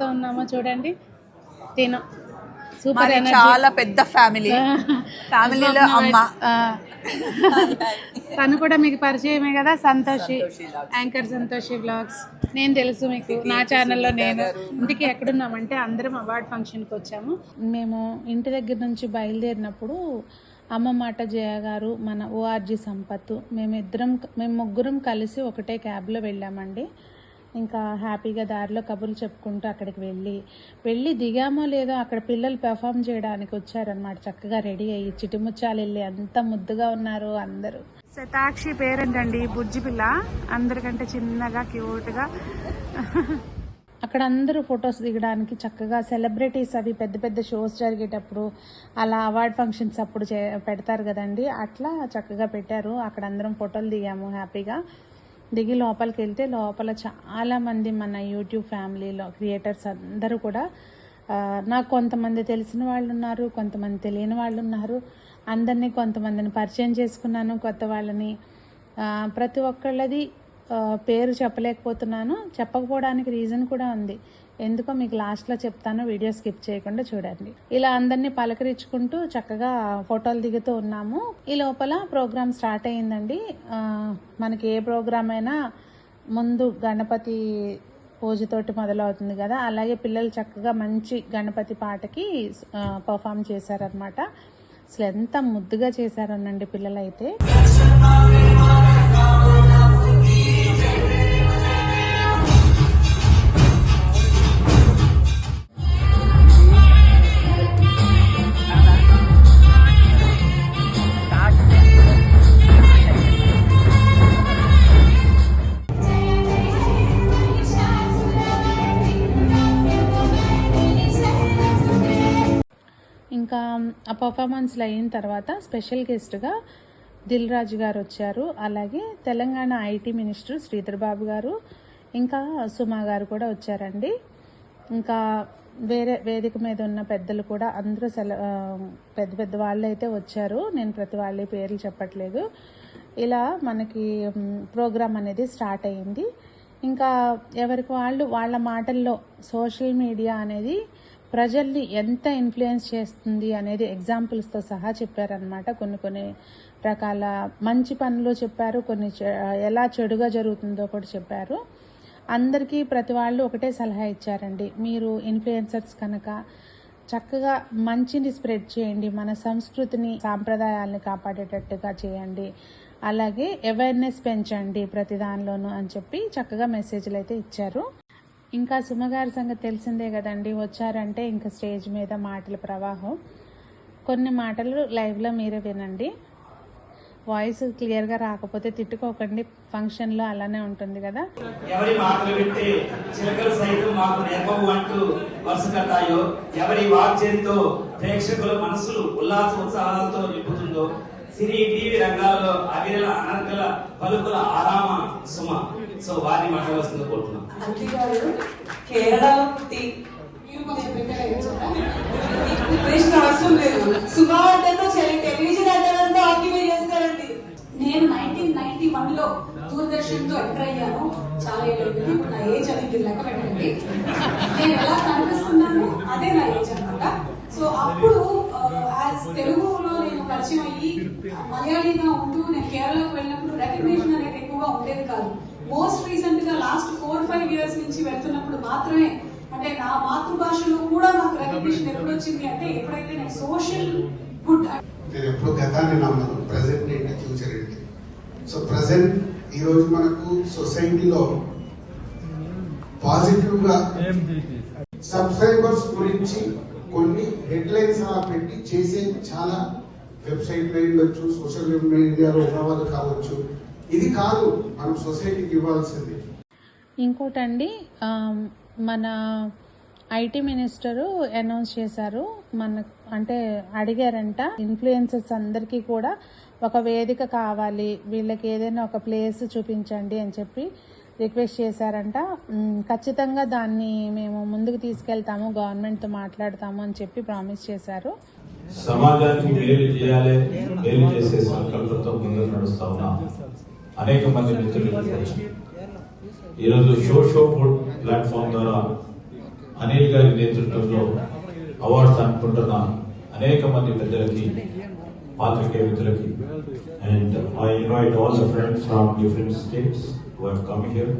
ఎవరితో ఉన్నామో చూడండి. తిను. సూపర్ చాలా పెద్ద ఫ్యామిలీ. ఫ్యామిలీలో అమ్మ. తను కూడా మీకు పరిచయమే కదా సంతోషి. యాంకర్ సంతోషి బ్లాగ్స్ నేను తెలుసు మీకు నా ఛానల్లో నేను. ఇంటికి ఎక్కడున్నామంటే అందరం అవార్డ్ ఫంక్షన్కి వచ్చాము. మేము ఇంటి దగ్గర నుంచి బయలుదేరినప్పుడు అమ్మ మాట జయ గారు మన ఓఆర్జీ సంపత్ మేమిద్దరం మేము ముగ్గురం కలిసి ఒకటే క్యాబ్లో వెళ్ళామండి. ఇంకా హ్యాపీగా దారిలో కబుర్లు చెప్పుకుంటూ అక్కడికి వెళ్ళి వెళ్ళి దిగామో లేదో అక్కడ పిల్లలు పెర్ఫామ్ చేయడానికి వచ్చారనమాట చక్కగా రెడీ అయ్యి చిటిముచ్చాలు వెళ్ళి అంత ముద్దుగా ఉన్నారు అందరూ. శతాక్షి పేరేంటండి? బుజ్జి పిల్ల? అందరికంటే చిన్నగా క్యూట్గా అక్కడ అందరూ ఫొటోస్ దిగడానికి చక్కగా సెలబ్రిటీస్ అవి పెద్ద పెద్ద షోస్ జరిగేటప్పుడు అలా అవార్డ్ ఫంక్షన్స్ అప్పుడు పెడతారు కదండి. అట్లా చక్కగా పెట్టారు. అక్కడ అందరం ఫోటోలు దిగాము హ్యాపీగా. దిగి లోపలికి వెళ్తే లోపల చాలామంది మన యూట్యూబ్ ఫ్యామిలీలో క్రియేటర్స్ అందరూ కూడా నాకు కొంతమంది తెలిసిన వాళ్ళు ఉన్నారు కొంతమంది తెలియని వాళ్ళు ఉన్నారు అందరినీ కొంతమందిని పరిచయం చేసుకున్నాను కొత్త వాళ్ళని. ప్రతి ఒక్కళ్ళది పేరు చెప్పలేకపోతున్నాను. చెప్పకపోవడానికి రీజన్ కూడా ఉంది. ఎందుకో మీకు లాస్ట్లో చెప్తాను వీడియో స్కిప్ చేయకుండా చూడండి. ఇలా అందరినీ పలకరించుకుంటూ చక్కగా ఫోటోలు దిగుతూ ఉన్నాము. ఈ లోపల ప్రోగ్రామ్ స్టార్ట్ అయ్యిందండి. మనకి ఏ ప్రోగ్రామ్ అయినా ముందు గణపతి పూజతోటి మొదలవుతుంది కదా అలాగే పిల్లలు చక్కగా మంచి గణపతి పాటకి పర్ఫామ్ చేశారనమాట అసలు ఎంత ముద్దుగా చేశారనండి పిల్లలైతే. ఆ పర్ఫార్మెన్స్లు అయిన తర్వాత స్పెషల్ గెస్ట్గా దిల్ రాజు గారు వచ్చారు. అలాగే తెలంగాణ ఐటీ మినిస్టర్ శ్రీధర్ బాబు గారు ఇంకా సుమా గారు కూడా వచ్చారండి. ఇంకా వేరే వేదిక మీద ఉన్న పెద్దలు కూడా అందరూ సెల పెద్ద పెద్ద వాళ్ళు అయితే వచ్చారు. నేను ప్రతి వాళ్ళ పేర్లు చెప్పట్లేదు. ఇలా మనకి ప్రోగ్రాం అనేది స్టార్ట్ అయ్యింది ఇంకా ఎవరికి వాళ్ళు వాళ్ళ మాటల్లో సోషల్ మీడియా అనేది ప్రజల్ని ఎంత ఇన్ఫ్లుయెన్స్ చేస్తుంది అనేది ఎగ్జాంపుల్స్తో సహా చెప్పారనమాట కొన్ని కొన్ని రకాల మంచి పనులు చెప్పారు కొన్ని చె- ఎలా చెడుగా జరుగుతుందో కూడా చెప్పారు. అందరికీ ప్రతి వాళ్ళు ఒకటే సలహా ఇచ్చారండి. మీరు ఇన్ఫ్లుయెన్సర్స్ కనుక చక్కగా మంచిని స్ప్రెడ్ చేయండి మన సంస్కృతిని సాంప్రదాయాలను కాపాడేటట్టుగా చేయండి. అలాగే అవేర్నెస్ పెంచండి ప్రతి దానిలోనూ అని చెప్పి చక్కగా మెసేజ్లు అయితే ఇచ్చారు. ఇంకా సుమగారి సంగతి తెలిసిందే కదండి వచ్చారంటే ఇంకా స్టేజ్ మీద మాటల ప్రవాహం. కొన్ని మాటలు లైవ్లో మీరే వినండి. వాయిస్ క్లియర్గా రాకపోతే తిట్టుకోకండి ఫంక్షన్లో అలానే ఉంటుంది కదా. ఎవరి మాటలు వింటే చిలకలు సైతం మాకు నేర్పవు అంటూ వరుస కట్టాయో ఎవరి వాక్యంతో ప్రేక్షకుల మనసులు ఉల్లాస ఉత్సాహాలతో నింపుతుందో సినీ టీవీ రంగాల్లో అవిరల అనర్గల పలుకుల ఆరామ సుమ. సో వారిని మాట్లాడాల్సింది కోరుతున్నాం. కేరళలో పుట్టి ప్రిపరేషన్ అవసరం లేదు. సుమా అంటేతో టెలివిజన్ అంటేనంతా ఆక్యుపై చేస్తారండి. నేను నైన్టీన్ నైన్టీ వన్లో దూరదర్శన్తో ఎంటర్ అయ్యాను. చాలా ఏళ్ళు ఇప్పుడు నా ఏజ్ అనేది లెక్క పెట్టండి. నేను ఎలా కనిపిస్తున్నాను అదే నా ఏజ్ అన్నమాట. సో అప్పుడు యాజ్ తెలుగులో నేను పరిచయం అయ్యి మలయాళీగా ఉంటూ నేను కేరళకు వెళ్ళినప్పుడు రికగ్నిషన్ అనేది ఎక్కువగా ఉండేది కాదు. మోస్ట్ రీసెంట్గా లాస్ట్ ఫోర్ ఫైవ్ ఇయర్స్ నుంచి వెళ్తున్నప్పుడు మాత్రమే అంటే నా మాతృభాషలో కూడా నాకు రికగ్నిషన్ ఎప్పుడు వచ్చింది అంటే ఎప్పుడైతే నేను సోషల్ గుడ్ నేను ఎప్పుడు గతాన్ని నమ్మను. ప్రజెంట్ ఏంటి ఫ్యూచర్ ఏంటి సో ప్రజెంట్ ఈ రోజు మనకు సొసైటీలో పాజిటివ్గా సబ్స్క్రైబర్స్ గురించి కొన్ని హెడ్లైన్స్ అలా పెట్టి చేసే చాలా వెబ్సైట్లు ఉండొచ్చు సోషల్ మీడియాలో ఉన్న వాళ్ళు కావచ్చు ఇది కాదు మనం సొసైటీకి ఇవ్వాల్సింది. ఇంకోటండి మన ఐటీ మినిస్టరు అనౌన్స్ చేశారు. మన అంటే అడిగారంట ఇన్ఫ్లుయెన్సర్స్ అందరికీ కూడా ఒక వేదిక కావాలి వీళ్ళకి ఏదైనా ఒక ప్లేస్ చూపించండి అని చెప్పి రిక్వెస్ట్ చేశారంట. ఖచ్చితంగా దాన్ని మేము ముందుకు తీసుకెళ్తాము గవర్నమెంట్తో మాట్లాడతాము అని చెప్పి ప్రామిస్ చేశారు. సమాజానికి మేలు చేయాలి మేలు చేసే సంకల్పంతో ముందుకు నడుస్తా ఉన్నాం. అనేక మంది మిత్రులు వచ్చి ఈరోజు షో షో ప్లాట్ఫామ్ ద్వారా అనిల్ గారి నేతృత్వంలో అవార్డ్స్ అనుకుంటున్న అనేక మంది పెద్దలకి పాత్రికేయ మిత్రులకి and I invite all the friends from different states who have come here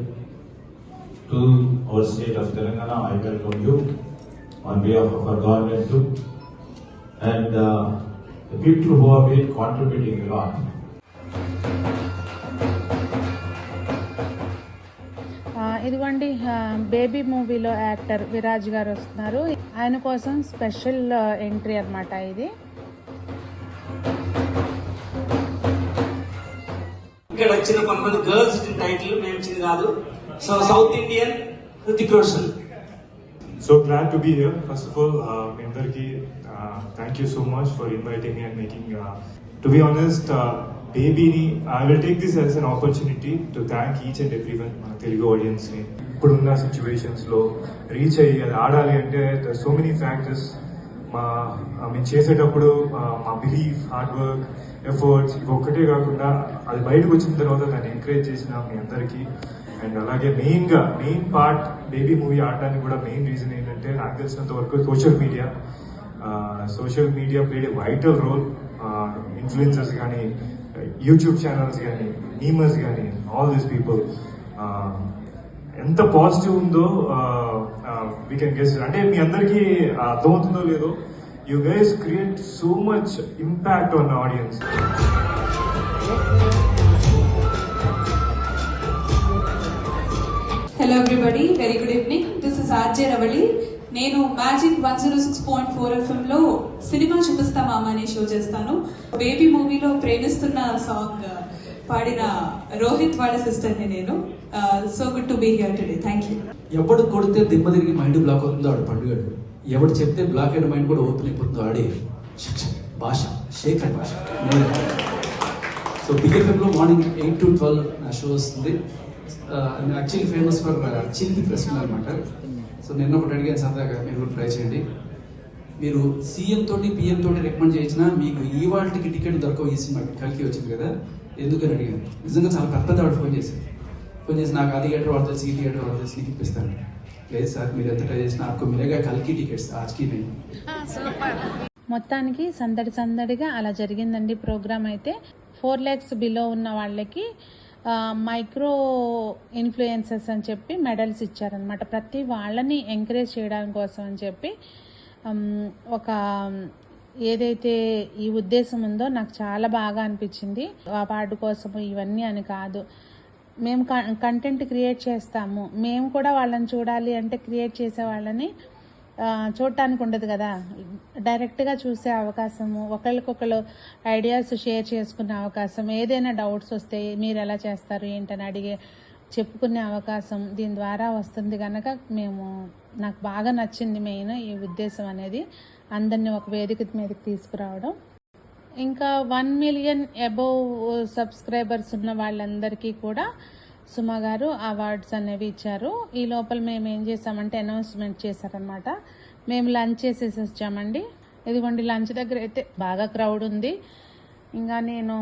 to our state of Telangana I welcome you on behalf of our government to and the people who have been contributing lot uh, ఇదిగోండి baby మూవీలో actor Viraj garu వస్తున్నారు ఆయన కోసం special entry అన్నమాట ఇది ఇక్కడ వచ్చిన కొంతమంది గర్ల్స్ టైటిల్ మేము కాదు so south Indian Hrithik Roshan glad to be here. First of all, uh, మీ అందరికీ uh, thank you so much for inviting me and making. Uh, బేబీని I will take this as an opportunity to thank each and every one మన తెలుగు ఆడియన్స్ని ఇప్పుడున్న సిచ్యువేషన్స్లో reach అయ్యి అది ఆడాలి అంటే సో మెనీ ఫ్యాక్టర్స్ మా మేము చేసేటప్పుడు మా బిలీఫ్ హార్డ్ వర్క్ ఎఫర్ట్స్ ఒక్కటే కాకుండా అది బయటకు వచ్చిన తర్వాత దాన్ని ఎంకరేజ్ చేసిన మీ అందరికీ. అండ్ అలాగే మెయిన్గా మెయిన్ పార్ట్ బేబీ మూవీ ఆడడానికి కూడా మెయిన్ రీజన్ ఏంటంటే నాకు తెలిసినంత వరకు social media social media played vital role influencers కానీ యూట్యూబ్ ఛానల్స్ కానీ మీమర్స్ కానీ ఆల్ దీస్ పీపుల్ ఎంత పాజిటివ్ ఉందో వీ కెన్ గెస్ అంటే మీ అందరికీ అర్థమవుతుందో లేదో you guys create so much impact on audience hello everybody very good evening this is RJ Ravali నేను magic one zero six point four FM లో cinema చూపిస్తా మామ అనే షో చేస్తాను. బేబీ మూవీలో ప్రేమిస్తున్న సాంగ్ పాడిన రోహిత్ వాళ్ళ సిస్టర్ని నేను so good to be here today. Thank you. ఎవడు కొడితే దిమ్మ తిరిగి మైండ్ బ్లాక్ అవుతుందో ఆడు పండుగడు. ఎవడు చెప్తే బ్లాక్ అయిన మైండ్ కూడా ఓపెన్ అయిపోతుందో ఆడే భాష. శేఖర్ భాష. సో బిఎఫ్ఎంలో మార్నింగ్ ఎయిట్ టు ట్వెల్వ్ నా షో వస్తుంది. యాక్చువల్లీ ఫేమస్ ఫర్ చిలిపి ప్రశ్నలు అనమాట సో నిన్న ఒకటి అడిగాను సరదాగా మీరు కూడా ట్రై చేయండి. మీరు సీఎం తోటి పిఎం తోటి రికమెండ్ చేసినా మీకు ఈ వాళ్ళకి టికెట్ దొరకవు ఈ సినిమాకి కలికి వచ్చింది కదా. ఎందుకని అడిగాను? నిజంగా చాలా పెద్ద పెద్ద ఫోన్ చేశారు. ఫోన్ చేసి నాకు అది థియేటర్ వాడు తెలుసు ఈ థియేటర్ వాడు తెలుసు నీకు ఇప్పిస్తాను. లేదు సార్ మీరు ఎంత ట్రై చేసినా నాకు మిరగా కలికి టికెట్స్ ఆజ్కి నేను. మొత్తానికి సందడి సందడిగా అలా జరిగిందండి ప్రోగ్రామ్ అయితే. ఫోర్ ల్యాక్స్ బిలో ఉన్న వాళ్ళకి మైక్రో ఇన్ఫ్లుయెన్సర్స్ అని చెప్పి మెడల్స్ ఇచ్చారనమాట ప్రతి వాళ్ళని ఎంకరేజ్ చేయడానికి కోసం అని చెప్పి ఒక ఏదైతే ఈ ఉద్దేశం ఉందో నాకు చాలా బాగా అనిపించింది. అవార్డు కోసము ఇవన్నీ అని కాదు. మేము కంటెంట్ క్రియేట్ చేస్తాము. మేము కూడా వాళ్ళని చూడాలి అంటే క్రియేట్ చేసే వాళ్ళని చూడటానికి ఉండదు కదా. డైరెక్ట్గా చూసే అవకాశము ఒకరికొకరు ఐడియాస్ షేర్ చేసుకునే అవకాశం ఏదైనా డౌట్స్ వస్తే మీరు ఎలా చేస్తారు ఏంటని అడిగే చెప్పుకునే అవకాశం దీని ద్వారా వస్తుంది కనుక మేము నాకు బాగా నచ్చింది మెయిన్ ఈ ఉద్దేశం అనేది అందరినీ ఒక వేదిక మీదకి తీసుకురావడం. ఇంకా వన్ మిలియన్ అబోవ్ సబ్స్క్రైబర్స్ ఉన్న వాళ్ళందరికీ కూడా సుమ గారు అవార్డ్స్ అనేవి ఇచ్చారు. ఈ లోపల మేము ఏం చేసామంటే అనౌన్స్మెంట్ చేశారనమాట మేము లంచ్ చేసేసి వచ్చామండి ఇదిగోండి లంచ్ దగ్గర అయితే బాగా క్రౌడ్ ఉంది. ఇంకా నేను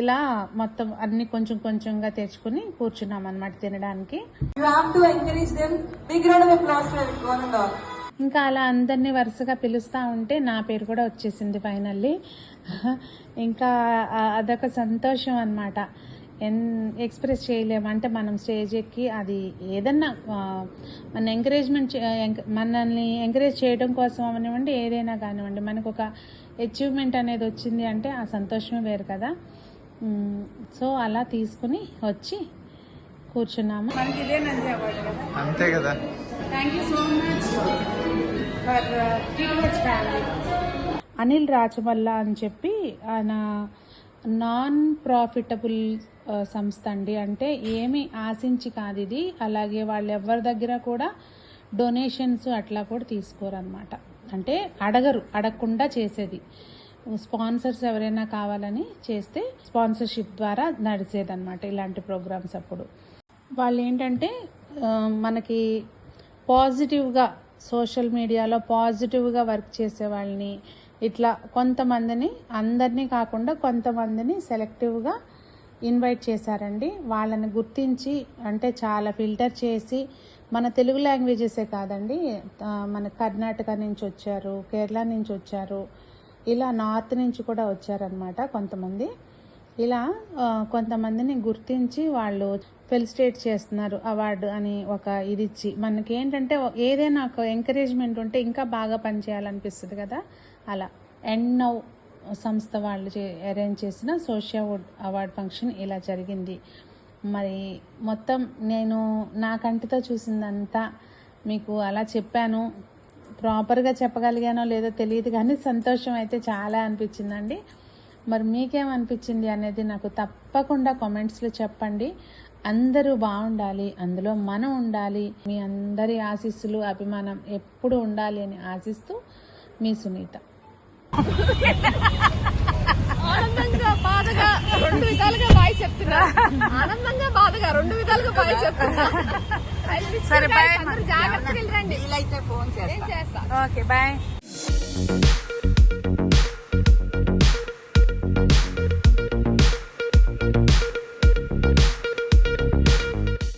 ఇలా మొత్తం అన్ని కొంచెం కొంచెంగా తెచ్చుకుని కూర్చున్నాం అనమాట తినడానికి. ఇంకా అలా అందరినీ వరుసగా పిలుస్తూ ఉంటే నా పేరు కూడా వచ్చేసింది ఫైనల్లీ ఇంకా అదొక సంతోషం అనమాట ఎన్ ఎక్స్ప్రెస్ చేయలేము. అంటే మనం స్టేజ్ ఎక్కి అది ఏదన్నా మన ఎంకరేజ్మెంట్ మనల్ని ఎంకరేజ్ చేయడం కోసం అవనివ్వండి ఏదైనా కానివ్వండి. మనకు ఒక అచీవ్మెంట్ అనేది వచ్చింది అంటే ఆ సంతోషమే వేరు కదా. సో అలా తీసుకుని వచ్చి కూర్చున్నాము. మనకి ఇదేనండి అవార్డు కదా. అంతే కదా. Thank you so much for Anil Rachamalla అని చెప్పి ఆయన నాన్ ప్రాఫిటబుల్ సంస్థ అండి. అంటే ఏమి ఆశించి కాదు ఇది. అలాగే వాళ్ళు ఎవరి దగ్గర కూడా డొనేషన్స్ అట్లా కూడా తీసుకోరు అనమాట అంటే అడగరు అడగకుండా చేసేది. స్పాన్సర్స్ ఎవరైనా కావాలని చేస్తే స్పాన్సర్షిప్ ద్వారా నడిచేదన్నమాట ఇలాంటి ప్రోగ్రామ్స్ అప్పుడు. వాళ్ళు ఏంటంటే మనకి పాజిటివ్గా సోషల్ మీడియాలో పాజిటివ్గా వర్క్ చేసే వాళ్ళని ఇట్లా కొంతమందిని అందరినీ కాకుండా కొంతమందిని సెలెక్టివ్గా ఇన్వైట్ చేశారండి. వాళ్ళని గుర్తించి అంటే చాలా ఫిల్టర్ చేసి మన తెలుగు లాంగ్వేజెసే కాదండి. మన కర్ణాటక నుంచి వచ్చారు కేరళ నుంచి వచ్చారు ఇలా నార్త్ నుంచి కూడా వచ్చారనమాట కొంతమంది. ఇలా కొంతమందిని గుర్తించి వాళ్ళు ఫెలిసిటేట్ చేస్తున్నారు అవార్డు అని ఒక ఇది ఇచ్చి మనకి ఏంటంటే ఏదైనా ఒక ఎంకరేజ్మెంట్ ఉంటే ఇంకా బాగా పనిచేయాలనిపిస్తుంది కదా. అలా. ఎండ్ నౌ సంస్థ వాళ్ళు అరేంజ్ చేసిన సోషియావుడ్ అవార్డ్ ఫంక్షన్ ఇలా జరిగింది. మరి మొత్తం నేను నా కంటితో చూసిందంతా మీకు అలా చెప్పాను. ప్రాపర్గా చెప్పగలిగానో లేదో తెలియదు కానీ సంతోషం అయితే చాలా అనిపించిందండి. మరి మీకేమనిపించింది అనేది నాకు తప్పకుండా కామెంట్స్లో చెప్పండి. అందరూ బాగుండాలి అందులో మనం ఉండాలి. మీ అందరి ఆశీస్సులు అభిమానం ఎప్పుడు ఉండాలి అని ఆశిస్తూ మీ సునీత. ఆనందంగా బాధగా రెండు విధాలుగా బాయ్ చెప్తున్నా. ఆనందంగా బాధగా రెండు విధాలుగా బాయ్ చెప్తున్నా. సరే బాయ్. జాగ్రత్తగా వెళ్ళండి. వీలైతే ఫోన్ చేస్తా. చేస్తా. Okay bye.